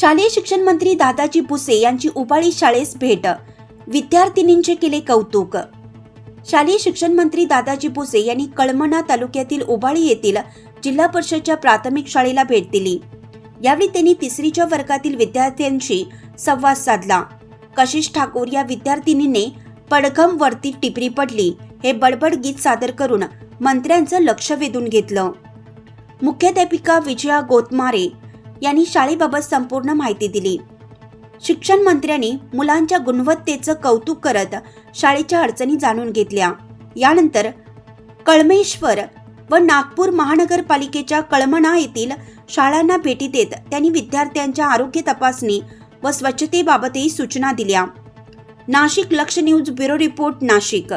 शालेय शिक्षण मंत्री दादाजी भुसे यांची उपाळी शाळेस भेट. विद्यार्थिनींचे केले कौतुक. शालेय शिक्षण मंत्री दादाजी भुसे यांनी कळमना तालुक्यातील उबाळी येथील जिल्हा परिषदच्या प्राथमिक शाळेला भेट दिली. यावेळी त्यांनी तिसरीच्या वर्गातील विद्यार्थ्यांशी संवाद साधला. कशिश ठाकूर या विद्यार्थिनीने पडघम वरती टिपरी पडली. हे बडबड गीत सादर करून मंत्र्यांचं लक्ष वेधून घेतलं. मुख्याध्यापिका विजया गोतमारे यांनी शाळेबाबत संपूर्ण माहिती दिली. शिक्षण मंत्र्यांनी मुलांच्या गुणवत्तेचं कौतुक करत शाळेच्या अडचणी जाणून घेतल्या. यानंतर कळमेश्वर व नागपूर महानगरपालिकेच्या कळमणा येथील शाळांना भेटी देत त्यांनी विद्यार्थ्यांच्या आरोग्य तपासणी व स्वच्छतेबाबतही सूचना दिल्या. नाशिक लक्ष न्यूज ब्युरो रिपोर्ट नाशिक.